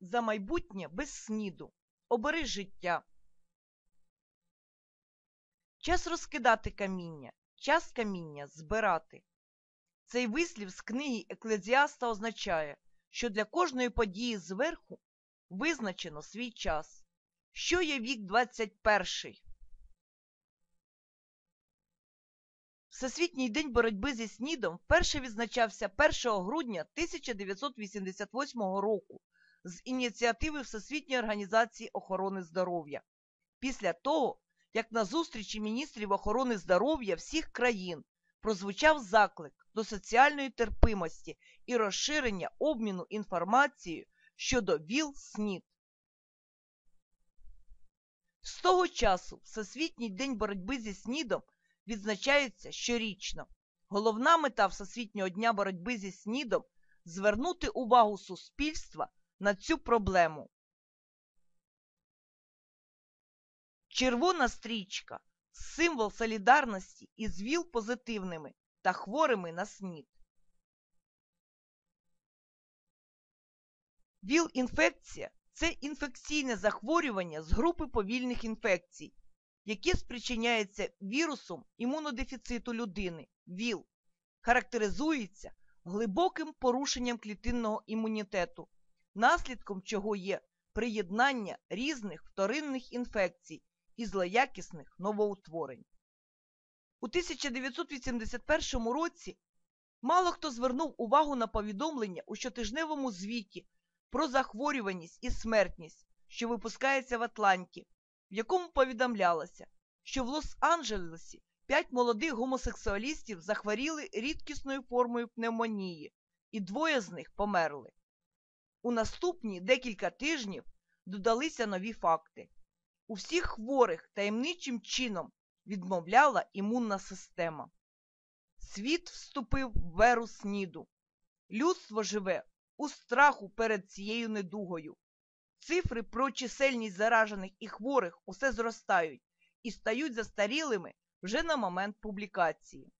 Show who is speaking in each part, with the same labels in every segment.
Speaker 1: за майбутнє без сніду. Обери життя. Час розкидати каміння, час каміння збирати. Цей вислів з книги Еклезіаста означає, що для кожної події зверху визначено свій час. Що є вік 21? Всесвітній день боротьби зі снідом вперше відзначався 1 грудня 1988 року з ініціативи Всесвітньої організації охорони здоров'я. Після того, як на зустрічі міністрів охорони здоров'я всіх країн прозвучав заклик до соціальної терпимості і розширення обміну інформацією щодо ВІЛ-СНІД. З того часу Всесвітній день боротьби зі СНІДом відзначається щорічно. Головна мета Всесвітнього дня боротьби зі СНІДом звернути увагу суспільства на цю проблему. Червона стрічка символ солідарності із ВІЛ-позитивними та хворими на СНІД. ВІЛ-інфекція це інфекційне захворювання з групи повільних інфекцій, яке спричиняється вірусом імунодефіциту людини ВІЛ, характеризується глибоким порушенням клітинного імунітету, наслідком чого є приєднання різних вторинних інфекцій і злоякісних новоутворень. У 1981 році мало хто звернув увагу на повідомлення у щотижневому звіті про захворюваність і смертність, що випускається в Атланті, в якому повідомлялося, що в Лос-Анджелесі п'ять молодих гомосексуалістів захворіли рідкісною формою пневмонії, і двоє з них померли. У наступні декілька тижнів додалися нові факти. У всіх хворих таємничим чином відмовляла імунна система. Світ вступив в еру сніду. Людство живе у страху перед цією недугою. Цифри про чисельність заражених і хворих усе зростають і стають застарілими вже на момент публікації.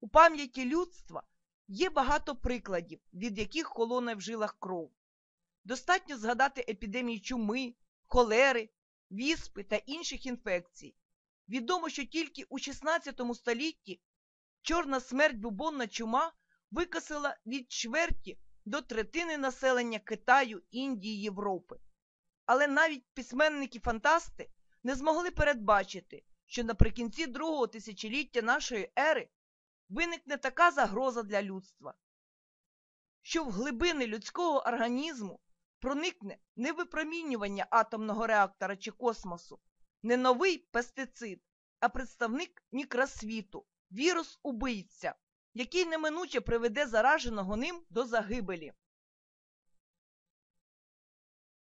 Speaker 1: У пам'яті людства є багато прикладів, від яких холоне в жилах кров. Достатньо згадати епідемії чуми, холери, віспи та інших інфекцій. Відомо, що тільки у 16 столітті чорна смерть бубонна чума викосила від чверті до третини населення Китаю, Індії, Європи. Але навіть письменники-фантасти не змогли передбачити, що наприкінці другого тисячоліття нашої ери виникне така загроза для людства, що в глибини людського організму проникне не випромінювання атомного реактора чи космосу, не новий пестицид, а представник мікросвіту, вірус убийця, який неминуче приведе зараженого ним до загибелі.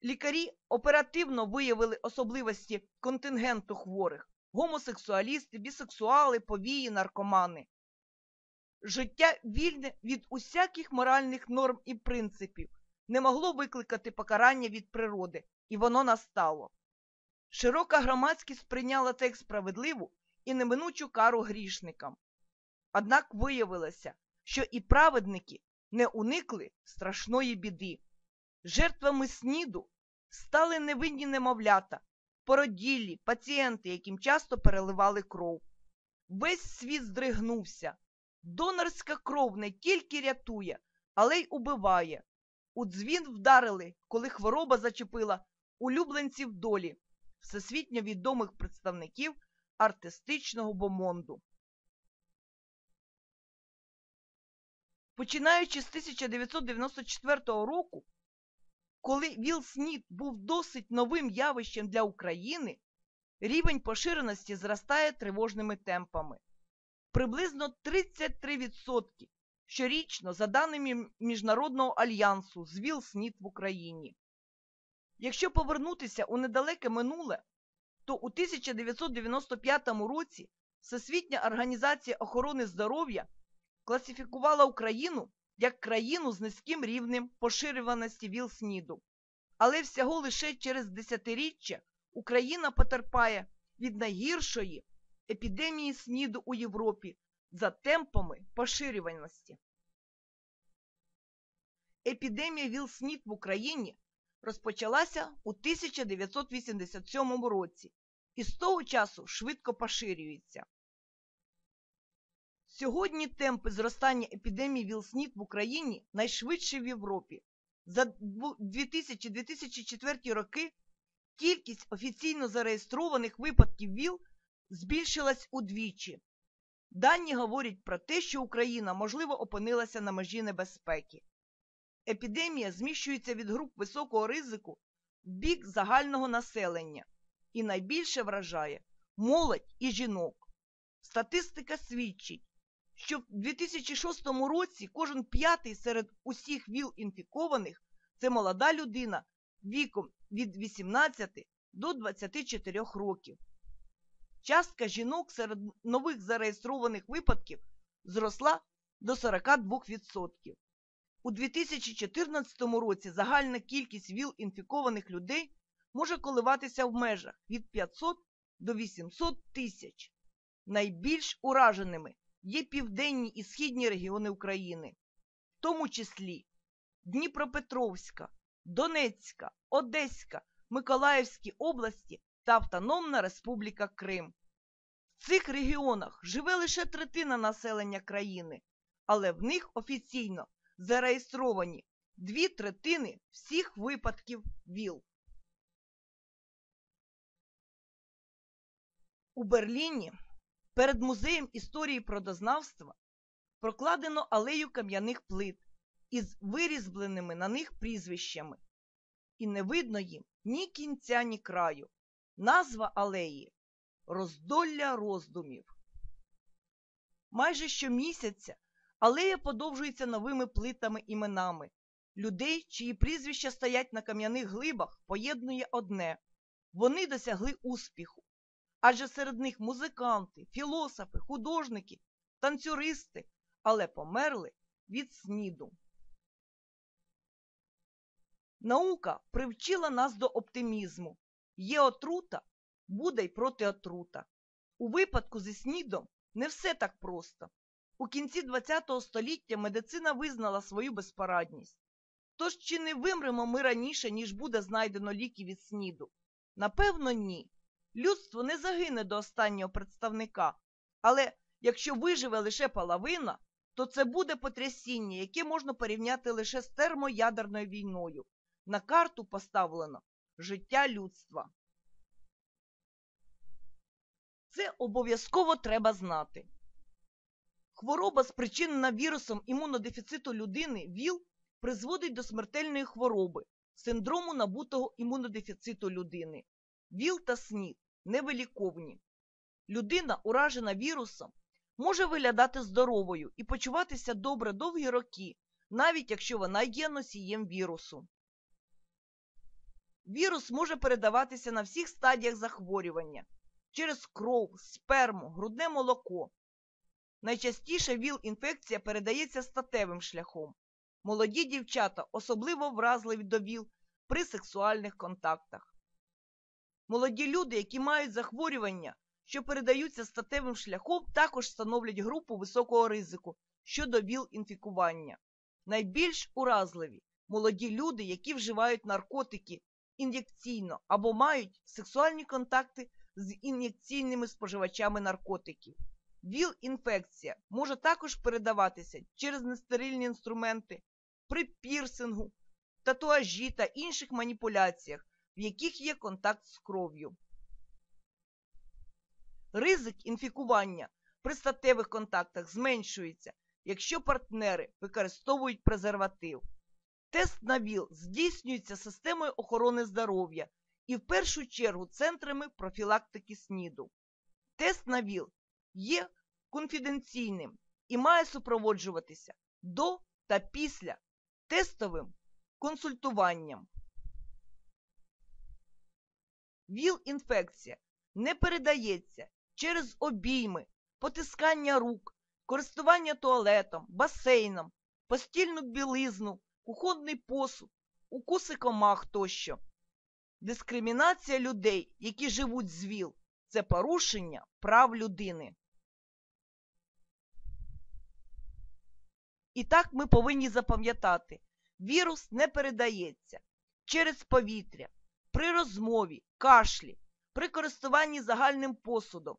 Speaker 1: Лікарі оперативно виявили особливості контингенту хворих гомосексуалісти, бісексуали, повії, наркомани. Життя вільне від усяких моральних норм і принципів не могло викликати покарання від природи, і воно настало. Широка громадськість сприйняла це справедливу і неминучу кару грішникам. Однак виявилося, що і праведники не уникли страшної біди. Жертвами сніду стали невинні немовлята, породіллі, пацієнти, яким часто переливали кров. Весь світ здригнувся. Донорська кров не тільки рятує, але й убиває. У дзвін вдарили, коли хвороба зачепила улюбленців долі, всесвітньо відомих представників артистичного бомонду. Починаючи з 1994 року, коли Віл Снід був досить новим явищем для України, рівень поширеності зростає тривожними темпами. Приблизно 33% щорічно за даними Міжнародного альянсу з Віл Снід в Україні. Якщо повернутися у недалеке минуле, то у 1995 році Всесвітня організація охорони здоров'я класифікувала Україну як країну з низьким рівнем поширюваності ВІЛ-СНІДу. Але всього лише через десятиріччя Україна потерпає від найгіршої епідемії СНІДу у Європі за темпами поширюваності. епідемія ВІЛ-СНІД в Україні розпочалася у 1987 році і з того часу швидко поширюється. Сьогодні темпи зростання епідемії ВІЛ-СНІД в Україні найшвидші в Європі. За 2000-2004 роки кількість офіційно зареєстрованих випадків ВІЛ збільшилась удвічі. Дані говорять про те, що Україна, можливо, опинилася на межі небезпеки. Епідемія зміщується від груп високого ризику в бік загального населення і найбільше вражає молодь і жінок. Статистика свідчить, що в 2006 році кожен п'ятий серед усіх ВІЛ-інфікованих це молода людина віком від 18 до 24 років. Частка жінок серед нових зареєстрованих випадків зросла до 42%. У 2014 році загальна кількість ВІЛ-інфікованих людей може коливатися в межах від 500 до 800 тисяч. Найбільш ураженими є південні і східні регіони України, в тому числі Дніпропетровська, Донецька, Одеська, Миколаївські області та Автономна Республіка Крим. В цих регіонах живе лише третина населення країни, але в них офіційно зареєстровані дві третини всіх випадків ВІЛ. У Берліні перед музеєм історії продознавства прокладено алею кам'яних плит із вирізбленими на них прізвищами. І не видно їм ні кінця, ні краю. Назва алеї роздолля роздумів. Майже щомісяця алея подовжується новими плитами іменами. Людей, чиї прізвища стоять на кам'яних глибах, поєднує одне вони досягли успіху. Адже серед них музиканти, філософи, художники, танцюристи, але померли від сніду. Наука привчила нас до оптимізму. Є отрута, буде й протиотрута. У випадку зі снідом не все так просто. У кінці ХХ століття медицина визнала свою безпорадність. Тож чи не вимремо ми раніше, ніж буде знайдено ліки від сніду? Напевно, ні. Людство не загине до останнього представника, але якщо виживе лише половина, то це буде потрясіння, яке можна порівняти лише з термоядерною війною. На карту поставлено життя людства. Це обов'язково треба знати. Хвороба, спричинена вірусом імунодефіциту людини, ВІЛ, призводить до смертельної хвороби, синдрому набутого імунодефіциту людини. ВІЛ та СНІД невиліковні. Людина, уражена вірусом, може виглядати здоровою і почуватися добре довгі роки, навіть якщо вона є носієм вірусу. Вірус може передаватися на всіх стадіях захворювання через кров, сперму, грудне молоко. Найчастіше ВІЛ-інфекція передається статевим шляхом. Молоді дівчата особливо вразливі до ВІЛ при сексуальних контактах. Молоді люди, які мають захворювання, що передаються статевим шляхом, також становлять групу високого ризику щодо ВІЛ-інфікування. Найбільш уразливі молоді люди, які вживають наркотики ін'єкційно або мають сексуальні контакти з ін'єкційними споживачами наркотиків. ВІЛ-інфекція може також передаватися через нестерильні інструменти, при пірсингу, татуажі та інших маніпуляціях, в яких є контакт з кров'ю. Ризик інфікування при статевих контактах зменшується, якщо партнери використовують презерватив. Тест на ВІЛ здійснюється системою охорони здоров'я і в першу чергу центрами профілактики СНІДу. Тест на ВІЛ є конфіденційним і має супроводжуватися до та після тестовим консультуванням. ВІЛ-інфекція не передається через обійми, потискання рук, користування туалетом, басейном, постільну білизну, кухонний посуд, укуси комах тощо. Дискримінація людей, які живуть з ВІЛ, це порушення прав людини. І так ми повинні запам'ятати, Вірус не передається через повітря, при розмові, кашлі, при користуванні загальним посудом,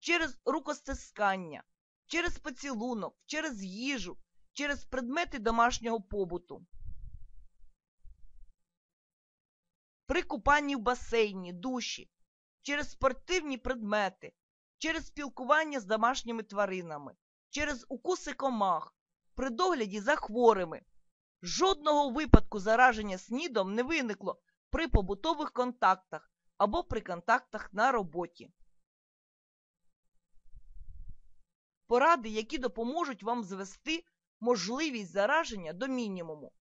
Speaker 1: через рукостискання, через поцілунок, через їжу, через предмети домашнього побуту. При купанні в басейні, душі, через спортивні предмети, через спілкування з домашніми тваринами, через укуси комах, при догляді за хворими. Жодного випадку зараження снідом не виникло при побутових контактах або при контактах на роботі. Поради, які допоможуть вам звести можливість зараження до мінімуму.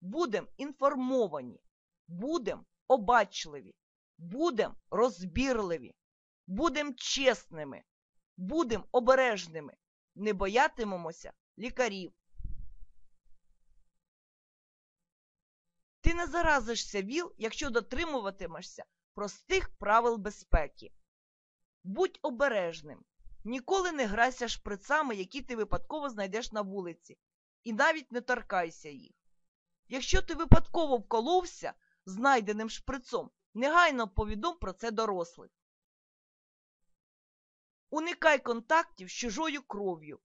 Speaker 1: Будем інформовані, будем обачливі, будем розбірливі, будем чесними, будем обережними, не боятимемося лікарів. Ти не заразишся ВІЛ, якщо дотримуватимешся простих правил безпеки. Будь обережним. Ніколи не грайся шприцами, які ти випадково знайдеш на вулиці, і навіть не торкайся їх. Якщо ти випадково вколовся знайденим шприцом, негайно повідом про це дорослих. Уникай контактів з чужою кров'ю.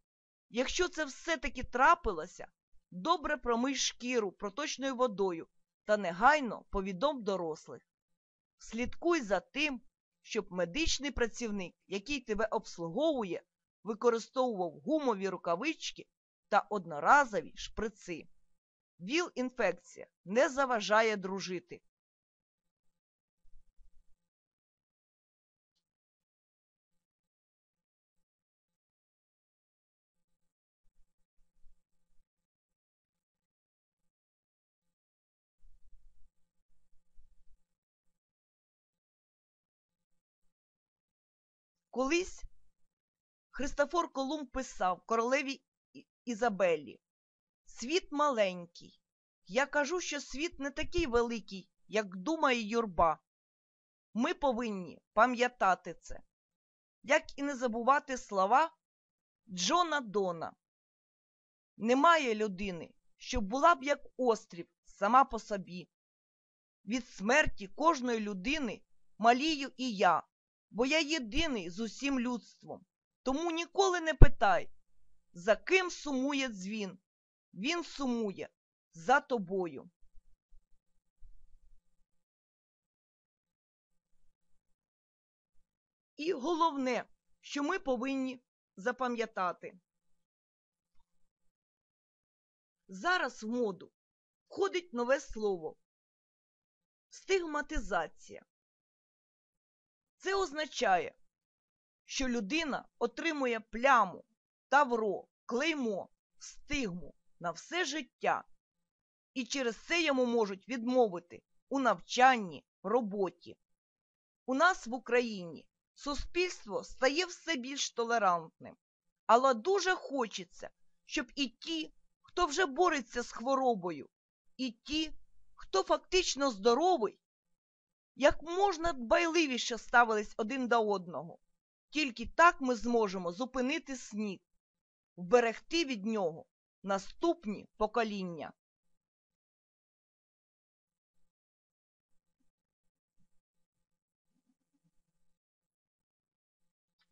Speaker 1: Якщо це все-таки трапилося, добре промий шкіру проточною водою та негайно повідом дорослих. Слідкуй за тим, щоб медичний працівник, який тебе обслуговує, використовував гумові рукавички та одноразові шприци. ВІЛ-інфекція не заважає дружити. Колись Христофор Колумб писав королеві Ізабеллі Світ маленький. Я кажу, що світ не такий великий, як думає юрба. Ми повинні пам'ятати це, як і не забувати слова Джона Дона. Немає людини, що була б як острів сама по собі. Від смерті кожної людини малію і я, бо я єдиний з усім людством. Тому ніколи не питай, за ким сумує дзвін. Він сумує за тобою. І головне, що ми повинні запам'ятати. Зараз в моду входить нове слово стигматизація. Це означає, що людина отримує пляму, тавро, клеймо, стигму на все життя, і через це йому можуть відмовити у навчанні, роботі. У нас в Україні суспільство стає все більш толерантним, але дуже хочеться, щоб і ті, хто вже бореться з хворобою, і ті, хто фактично здоровий, як можна дбайливіше ставились один до одного. Тільки так ми зможемо зупинити сніг, вберегти від нього наступні покоління.